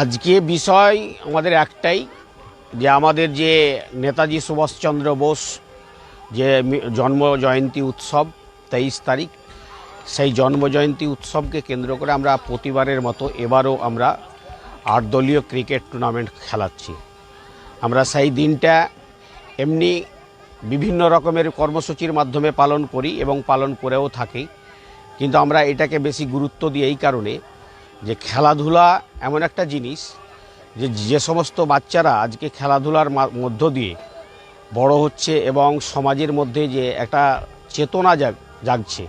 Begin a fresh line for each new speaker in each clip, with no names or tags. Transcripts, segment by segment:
আজকে
বিষয় আমাদের একটাই, যে আমাদের যে নেতাজি সুভাষচন্দ্র বোস যে জন্ম জয়ন্তী উৎসব তেইশ তারিখ, সেই জন্ম জয়ন্তী উৎসবকে কেন্দ্র করে আমরা প্রতিবারের মতো এবারও আমরা আট দলীয় ক্রিকেট টুর্নামেন্ট খেলাচ্ছি। আমরা সেই দিনটা এমনি বিভিন্ন রকমের কর্মসূচির মাধ্যমে পালন করি এবং পালন করেও থাকি। কিন্তু আমরা এটাকে বেশি গুরুত্ব দিই এই কারণে যে খেলাধুলা এমন একটা জিনিস যে যে সমস্ত বাচ্চারা আজকে খেলাধুলার মধ্য দিয়ে বড় হচ্ছে এবং সমাজের মধ্যে যে একটা চেতনা জাগ জাগছে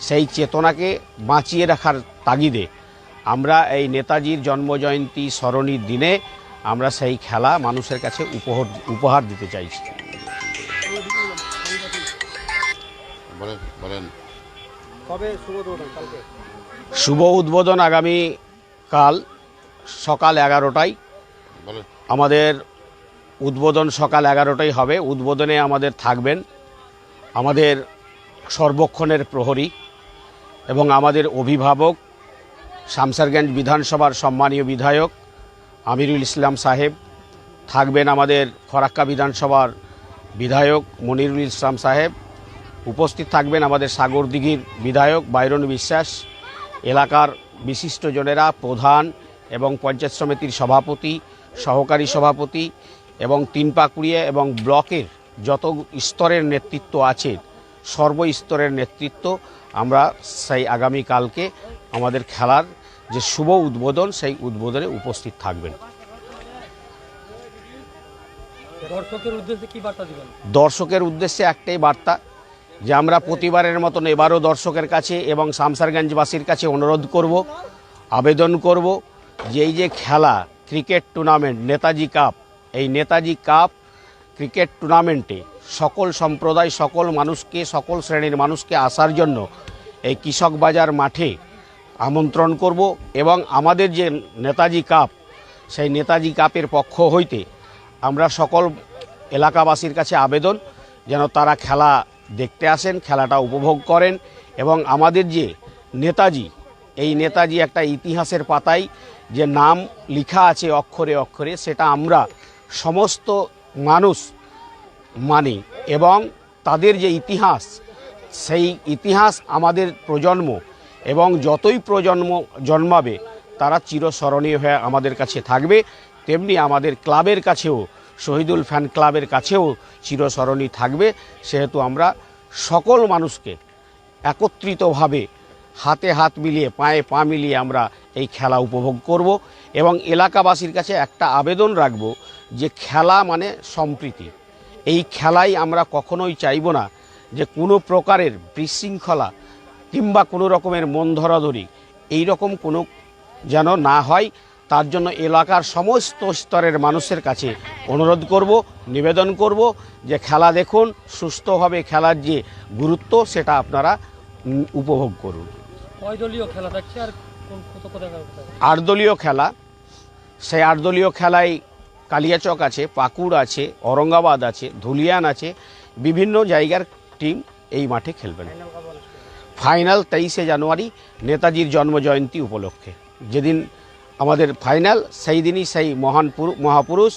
সেই চেতনাকে বাঁচিয়ে রাখার তাগিদে আমরা এই নেতাজির জন্মজয়ন্তী স্মরণীর দিনে আমরা সেই খেলা মানুষের কাছে উপহার উপহার দিতে চাইছি।
বলেন বলেন।
কবে শুভ দৌড়ান কালকে?
শুভ উদ্বোধন আগামী কাল সকাল এগারোটায়। আমাদের উদ্বোধন সকাল এগারোটায় হবে। উদ্বোধনে আমাদের থাকবেন আমাদের সর্বক্ষণের প্রহরী এবং আমাদের অভিভাবক শামসারগঞ্জ বিধানসভার সম্মানীয় বিধায়ক আমিরুল ইসলাম সাহেব থাকবেন আমাদের ফরাক্কা বিধানসভার বিধায়ক মনিরুল ইসলাম সাহেব উপস্থিত থাকবেন আমাদের সাগরদিঘির বিধায়ক বাইরন বিশ্বাস এলাকার বিশিষ্টজনেরা প্রধান এবং পঞ্চায়েত সমিতির সভাপতি সহকারী সভাপতি এবং তিন পাকুড়িয়া এবং ব্লকের যত স্তরের নেতৃত্ব আছে সর্বস্তরের নেতৃত্ব আমরা সেই আগামীকালকে আমাদের খেলার যে শুভ উদ্বোধন সেই উদ্বোধনে উপস্থিত থাকবেন।
দর্শকের উদ্দেশ্যে কি বার্তা দিবেন?
দর্শকের উদ্দেশ্যে একটাই বার্তা যে আমরা প্রতিবারের মতন এবারও দর্শকের কাছে এবং শামসারগঞ্জবাসীর কাছে অনুরোধ করব, আবেদন করব যে এই যে খেলা, ক্রিকেট টুর্নামেন্ট, নেতাজি কাপ, এই নেতাজি কাপ ক্রিকেট টুর্নামেন্টে সকল সম্প্রদায়, সকল মানুষকে, সকল শ্রেণির মানুষকে আসার জন্য এই কৃষক বাজার মাঠে আমন্ত্রণ করব এবং আমাদের যে নেতাজি কাপ, সেই নেতাজি কাপের পক্ষ হইতে আমরা সকল এলাকাবাসীর কাছে আবেদন যেন তারা খেলা দেখতে আসেন, খেলাটা উপভোগ করেন এবং আমাদের যে নেতাজি, এই নেতাজি একটা ইতিহাসের পাতায় যে নাম লেখা আছে অক্ষরে অক্ষরে, সেটা আমরা সমস্ত মানুষ মানি এবং তাদের যে ইতিহাস, সেই ইতিহাস আমাদের প্রজন্ম এবং যতই প্রজন্ম জন্মাবে, তারা চিরস্মরণীয় হয়ে আমাদের কাছে থাকবে, তেমনি আমাদের ক্লাবের কাছেও শহীদুল ফ্যান ক্লাবের কাছেও চিরস্মরণী থাকবে। সেহেতু আমরা সকল মানুষকে একত্রিতভাবে হাতে হাত মিলিয়ে, পায়ে পা মিলিয়ে আমরা এই খেলা উপভোগ করব এবং এলাকাবাসীর কাছে একটা আবেদন রাখব যে খেলা মানে সম্প্রীতি। এই খেলাই আমরা কখনোই চাইব না যে কোনো প্রকারের বিশৃঙ্খলা কিংবা কোনো রকমের মন ধরাধরি এই রকম কোনো যেন না হয়। তার জন্য এলাকার সমস্ত স্তরের মানুষের কাছে অনুরোধ করব নিবেদন করব যে খেলা দেখুন সুস্থভাবে খেলার যে গুরুত্ব সেটা আপনারা উপভোগ করুন। আট দলীয় খেলা। সেই আট দলীয় খেলায় কালিয়াচক আছে পাকুড় আছে অরঙ্গাবাদ আছে ধুলিয়ান আছে বিভিন্ন জায়গার টিম এই মাঠে খেলবেন। ফাইনাল তেইশে জানুয়ারি নেতাজির জন্মজয়ন্তী উপলক্ষে। যেদিন আমাদের ফাইনাল সেই দিনই সেই মহান মহাপুরুষ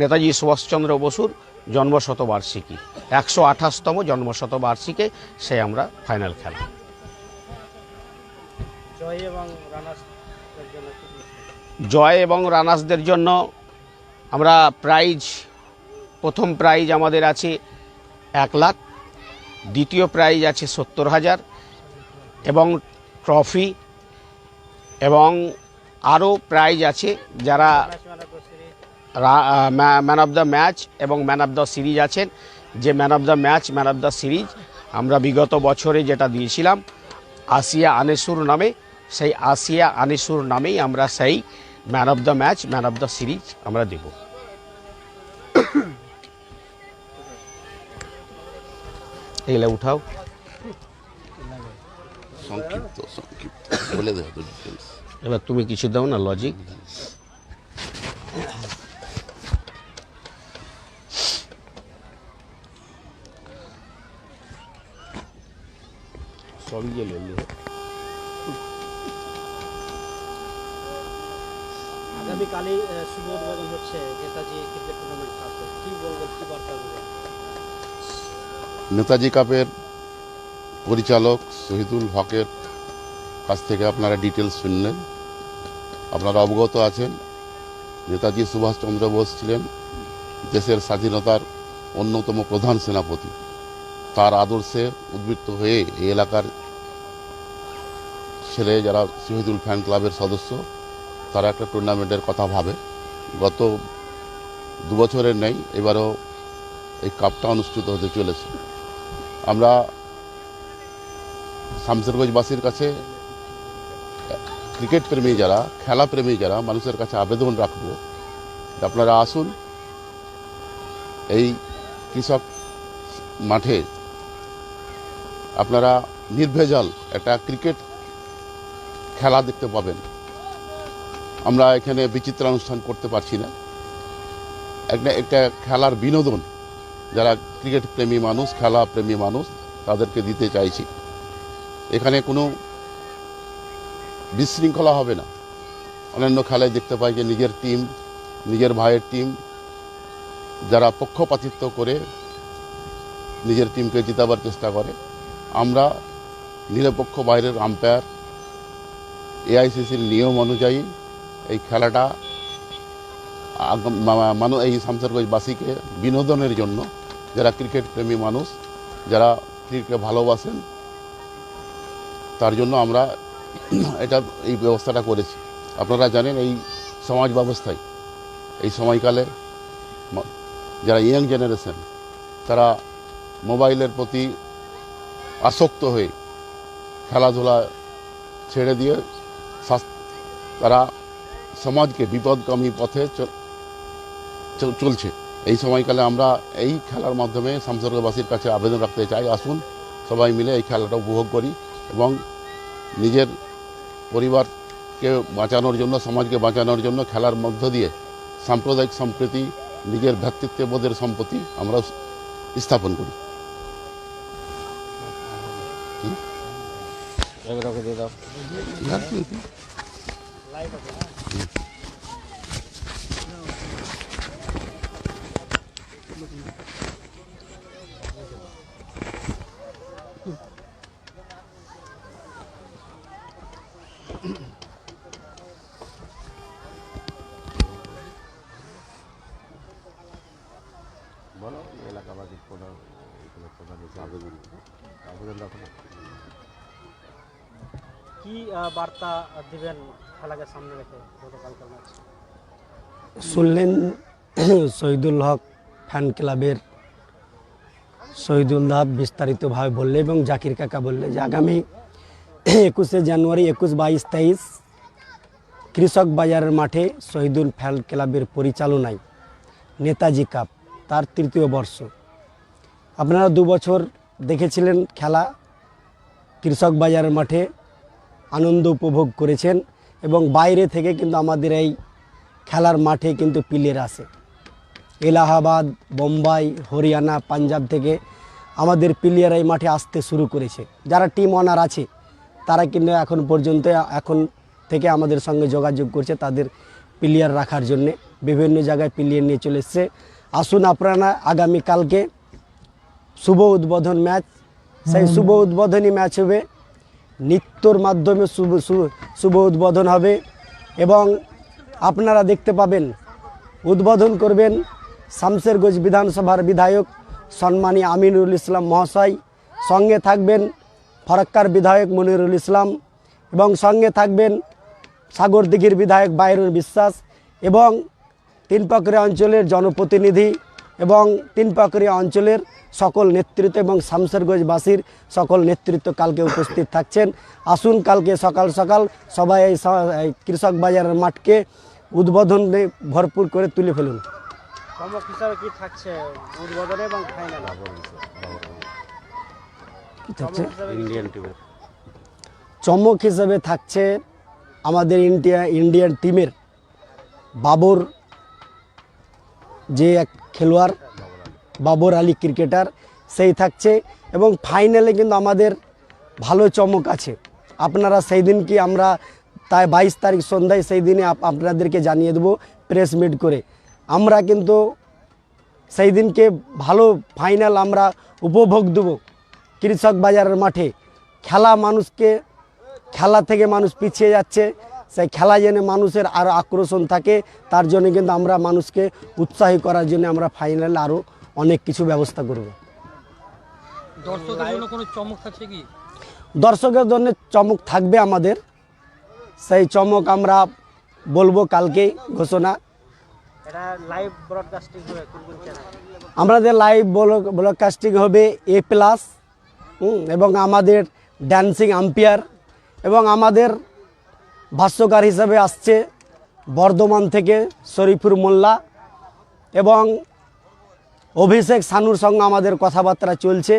নেতাজি সুভাষচন্দ্র বসুর জন্মশতবার্ষিকী। একশো আঠাশতম জন্মশতবার্ষিকী সে আমরা ফাইনাল খেলা।
জয় এবং
রানার্সদের জন্য আমরা প্রাইজ প্রথম প্রাইজ আমাদের আছে এক লাখ দ্বিতীয় প্রাইজ আছে সত্তর হাজার এবং ট্রফি এবং আরও প্রাইজ আছে যারা ম্যান অফ দ্য ম্যাচ এবং ম্যান অফ দ্য সিরিজ আছেন। যে man of the match man of the series আমরা বিগত বছরে যেটা দিয়েছিলাম, আসিয়া আনেসুর নামে, সেই আসিয়া আনেসুর নামেই আমরা সেই man of the match man of the series আমরা দেব। এগুলো উঠাও।
সংক্ষিপ্ত সংক্ষিপ্ত। বলে ডিটেলস
এবার তুমি কিছু দাও না লজিক সবই যে
আগামীকালই শুভ উদ্বোধন হচ্ছে নেতাজি ক্রিকেট টুর্নামেন্ট কাপে। কি বলবেন কি বার্তা
নেতাজি কাপের পরিচালক শহীদুল হকের কাছ থেকে আপনারা ডিটেলস শুনলেন। আপনারা অবগত আছেন। নেতাজি সুভাষচন্দ্র বোস ছিলেন দেশের স্বাধীনতার অন্যতম প্রধান সেনাপতি। তার আদর্শে উদ্বৃত্ত হয়ে এই এলাকার ছেলে যারা শহীদুল ফ্যান ক্লাবের সদস্য, তারা একটা টুর্নামেন্টের কথা ভাবে। গত দু বছরের নেই, এবারও এই কাপটা অনুষ্ঠিত হতে চলেছে। আমরা শামসেরগঞ্জবাসীর কাছে ক্রিকেট প্রেমী যারা, খেলা প্রেমী যারা, মানুষের কাছে আবেদন রাখব, আপনারা আসুন। এই কৃষক মাঠে আপনারা নির্ভেজাল একটা ক্রিকেট খেলা দেখতে পাবেন। আমরা এখানে বিচিত্রানুষ্ঠান করতে পারছি না। একটা একটা খেলার বিনোদন, যারা ক্রিকেট প্রেমী মানুষ, খেলা প্রেমী মানুষ, তাদেরকে দিতে চাইছি। এখানে কোনো বিশৃঙ্খলা হবে না। অন্যান্য খেলায় দেখতে পাই যে নিজের টিম নিজের ভাইয়ের টিম যারা পক্ষপাতিত্ব করে নিজের টিমকে জিতাবার চেষ্টা করে। আমরা নিরপেক্ষ বাইরের আম্পায়ার এআইসিসির নিয়ম অনুযায়ী এই খেলাটা মানু, এই শামসারগঞ্জবাসীকে বিনোদনের জন্য, যারা ক্রিকেট প্রেমী মানুষ, যারা ক্রিকেটকে ভালোবাসেন, তার জন্য আমরা এটা এই ব্যবস্থাটা করেছি। আপনারা জানেন এই সমাজ ব্যবস্থায়, এই সময়কালে যারা ইয়াং জেনারেশন তারা মোবাইলের প্রতি আসক্ত হয়ে খেলাধুলা ছেড়ে দিয়ে তারা সমাজকে বিপদগামী পথে চলছে। এই সময়কালে আমরা এই খেলার মাধ্যমে শামসর্গবাসীর কাছে আবেদন রাখতে চাই। আসুন, সবাই মিলে এই খেলাটা উপভোগ করি এবং নিজের পরিবারকে বাঁচানোর জন্য, সমাজকে বাঁচানোর জন্য, খেলার মধ্য দিয়ে সাম্প্রদায়িক সম্প্রীতি, নিজের ভ্রাতৃত্ববোধের সম্পত্তি আমরা স্থাপন করি।
কি বার্তা দিবেন খেলাকে সামনে রেখে গতকালকার ম্যাচ?
শুনলেন শহীদুল হক ফ্যান ক্লাবের শহীদুল হক বিস্তারিতভাবে বললে এবং জাকির কাকা বললে যে আগামী একুশে জানুয়ারি, একুশ বাইশ তেইশ, কৃষক বাজারের মাঠে শহীদুল ফ্যাল ক্লাবের পরিচালনায় নেতাজি কাপ, তার তৃতীয় বর্ষ। আপনারা দু বছর দেখেছিলেন খেলা। কৃষক বাজারের মাঠে আনন্দ উপভোগ করেছেন এবং বাইরে থেকে কিন্তু আমাদের এই খেলার মাঠে কিন্তু প্লেয়ার আসে এলাহাবাদ, বোম্বাই, হরিয়ানা, পাঞ্জাব থেকে আমাদের প্লেয়ার এই মাঠে আসতে শুরু করেছে। যারা টিম অনার আছে তারা কিন্তু এখন পর্যন্ত এখন থেকে আমাদের সঙ্গে যোগাযোগ করছে তাদের প্লেয়ার রাখার জন্যে। বিভিন্ন জায়গায় প্লেয়ার নিয়ে চলে এসছে। আসুন আপনারা আগামীকালকে শুভ উদ্বোধন ম্যাচ। সেই শুভ উদ্বোধনী ম্যাচ হবে। নৃত্যর মাধ্যমে শুভ শুভ- শুভ উদ্বোধন হবে এবং আপনারা দেখতে পাবেন উদ্বোধন করবেন শামসেরগঞ্জ বিধানসভার বিধায়ক সম্মানী আমিনুল ইসলাম মহাশয়। সঙ্গে থাকবেন ফরাক্কার বিধায়ক মনিরুল ইসলাম এবং সঙ্গে থাকবেন সাগরদিঘির বিধায়ক বাইরুল বিশ্বাস এবং তিন তিনপাকড়িয়া অঞ্চলের জনপ্রতিনিধি এবং তিন তিনপাকড়িয়া অঞ্চলের সকল নেতৃত্ব এবং শামসেরগঞ্জবাসীর সকল নেতৃত্ব কালকে উপস্থিত থাকছেন। আসুন কালকে সকাল সকাল সবাই এই কৃষক বাজারের মাঠকে উদ্বোধনে ভরপুর করে তুলে ফেলুন।
কি থাকছে? উদ্বোধনে এবং ফাইনাল চমক হিসাবে কি-
চমক হিসেবে থাকছে আমাদের ইন্ডিয়া ইন্ডিয়ান টিমের বাবর যে এক খেলোয়াড় বাবর আলী ক্রিকেটার সেই থাকছে এবং ফাইনালে কিন্তু আমাদের ভালো চমক আছে। আপনারা সেই দিন কি আমরা তাই বাইশ তারিখ সন্ধ্যায় সেই দিনে আপনাদেরকে জানিয়ে দেবো প্রেস মিট করে। আমরা কিন্তু সেই দিনকে ভালো ফাইনাল আমরা উপভোগ দেবো। কৃষক বাজারের মাঠে খেলা মানুষকে খেলা থেকে মানুষ পিছিয়ে যাচ্ছে। সেই খেলা জেনে মানুষের আরও আকর্ষণ থাকে তার জন্য কিন্তু আমরা মানুষকে উৎসাহী করার জন্য আমরা ফাইনাল আরও অনেক কিছু ব্যবস্থা করব।
দর্শকের জন্য কোনো চমক থাকছে কি?
দর্শকের জন্য চমক থাকবে আমাদের। সেই চমক আমরা বলব কালকে ঘোষণা।
এটা লাইভ ব্রডকাস্টিং হবে কোন কোন চ্যানেল
আমাদের লাইভ ব্রডকাস্টিং হবে এ প্লাস এবং আমাদের ড্যান্সিং আম্পায়ার এবং আমাদের ভাষ্যকার হিসাবে আসছে বর্ধমান থেকে শরীফুর মোল্লা এবং অভিষেক সানুর সঙ্গে আমাদের কথাবার্তা চলছে।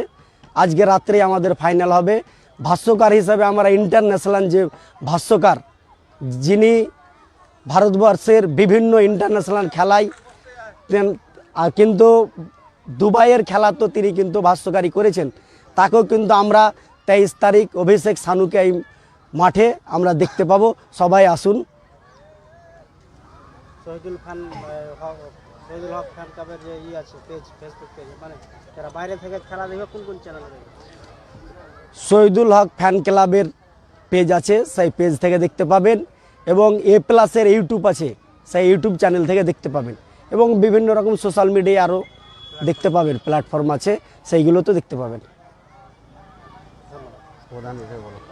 আজকে রাত্রে আমাদের ফাইনাল হবে। ভাষ্যকার হিসাবে আমরা ইন্টারন্যাশনাল যে ভাষ্যকার, যিনি ভারতবর্ষের বিভিন্ন ইন্টারন্যাশনাল খেলায় কিন্তু দুবাইয়ের খেলা তো তিনি কিন্তু ভাষ্যকারী করেছেন। তাকেও কিন্তু আমরা তেইশ তারিখ অভিষেক সানুকে এই মাঠে আমরা দেখতে পাবো। সবাই আসুন।
শহীদুল খান হক- শহীদুল হক ফ্যান ক্লাবের যে ই আছে পেজ ফেসবুক পেজ মানে যারা বাইরে থেকে খেলা দেখবে কোন কোন চ্যানেলে
শহীদুল হক ফ্যান ক্লাবের পেজ আছে সেই পেজ থেকে দেখতে পাবেন এবং এ প্লাসের ইউটিউব আছে সেই ইউটিউব চ্যানেল থেকে দেখতে পাবেন এবং বিভিন্ন রকম সোশ্যাল মিডিয়ায় আরও দেখতে পাবেন প্ল্যাটফর্ম আছে সেইগুলো তো দেখতে পাবেন।
我哪里废过了？